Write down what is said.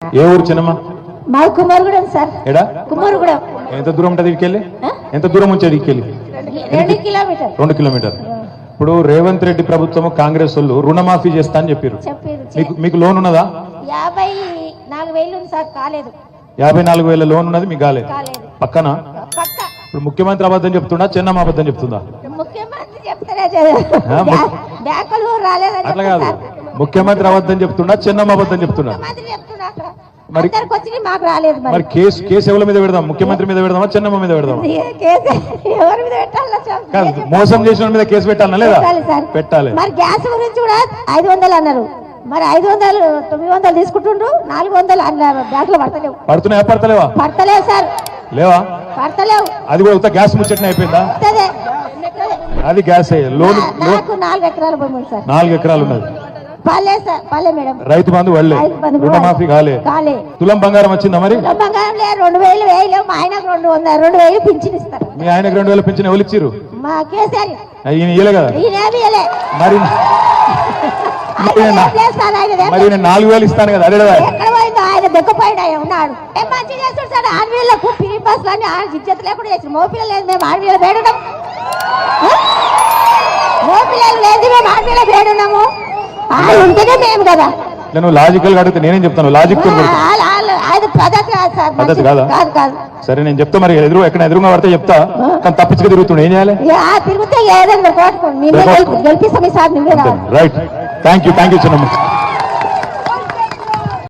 ఏ ఊరు చిన్నమ్మ? మా కుమారుగూడెం సార్. ఎడా? కుమారుగూడెం. ఎంత దూరం ఉంటుంది ఇక్కడికి? ఎంత దూరం ఉంచేది ఇక్కడికి రెండు కిలోమీటర్. రెండు కిలోమీటర్. ఇప్పుడు రేవంత్ రెడ్డి ప్రభుత్వం కాంగ్రెస్ వాళ్ళు రుణమాఫీ చేస్తా అని చెప్పారు మీకు మీకు లోన్ ఉన్నదా? యాభై నాలుగు వేలు సార్ కాలేదు. యాభై నాలుగు వేల లోన్ ఉన్నది మీకు కాలేదు. పక్కన? పక్క. ఇప్పుడు ముఖ్యమంత్రి అబద్ధం చెప్తుండా చెన్నమ్మ అబద్ధం చెప్తుందా? ముఖ్యమంత్రి చెప్తారే అట్లా కాదు. ముఖ్యమంత్రి అబద్ధం చెప్తుండా చెన్నమ్మ అబద్ధం చెప్తున్నా. మరి- మాకు రాలేదు మరి. కేసు కేసు ఎవరి మీద పెడదాం? ముఖ్యమంత్రి మీద పెడదామా చెన్నమ్మ మీద పెడదామా? ఏ కేసు ఎవరి మీద పెట్టాలా సార్? కాదు మోసం చేసిన మీద కేసు పెట్టాలనా లేదా? పెట్టాలి మరి గ్యాస్ గురించి కూడా ఐదు వందలు అన్నారు. మరి ఐదు వందలు తొమ్మిది వందలు తీసుకుంటుండ్రు నాలుగు వందలు అన్నారు బ్యాంకులో పడతలేవు. పడుతున్నాయా పడతలేవా? పడతలేవు సార్. లేవా? పడతలేవు. అది కూడా గ్యాస్ ముచ్చట్నే అయిపోయిందా. అది గ్యాస్ లోన్ నాలుగు ఎకరాల నాలుగు ఎకరాలు ఉన్నది. Sir madam. రైతు బంధు వాళ్ళే రుణమాఫీ కాలే. కాలే. తులం బంగారం వచ్చిందా మరి? తులం బంగారం రెండు వేలు వేయలేవు మా ఆయనకు రెండు వందల రెండు వేలు పింఛన్ ఇస్తారు. మీ ఆయనకు రెండు వేలు పెంచిన ఎవరు ఇచ్చిర్రు? మా కేసీఆర్ ఈయన ఇయ్యలే కదా? ఈయనేమి ఇయ్యలే. మరి మరి నేను నాలుగు వేలు ఇస్తాను కదా అదే ఆయన ఉన్నాడు? ఏం మంచి చేస్తాడు సార్? ఆడవీళ్ళకు పిరి బస్సులు అని ఆడ ఇజ్జత్ లేకుండా చేసి మోపిల్లలు లేదు మేము ఆడవీళ్ళ వేడున్నాం మోపిల్లలు లేదు మేము ఆడవీళ్ళ వేడున్నాము ఆయన ఉంటేనే మేము కదా. నేను లాజికల్గా అడిగితే నేనేం చెప్తాను? లాజిక్ అది పద్ధతి కాదు సార్ పద్ధతి మంచిది. కాదా? కాదు కాదు. సరే నేను చెప్తా మరి ఎదురు ఎక్కడ ఎదురుగా పడితే చెప్తా. కానీ తప్పించుకు తిరుగుతుండే ఏం చేయాలి? తిరిగితే ఏదైనా గెలిపిస్తాం right thank you thank you చిన్నమ్మ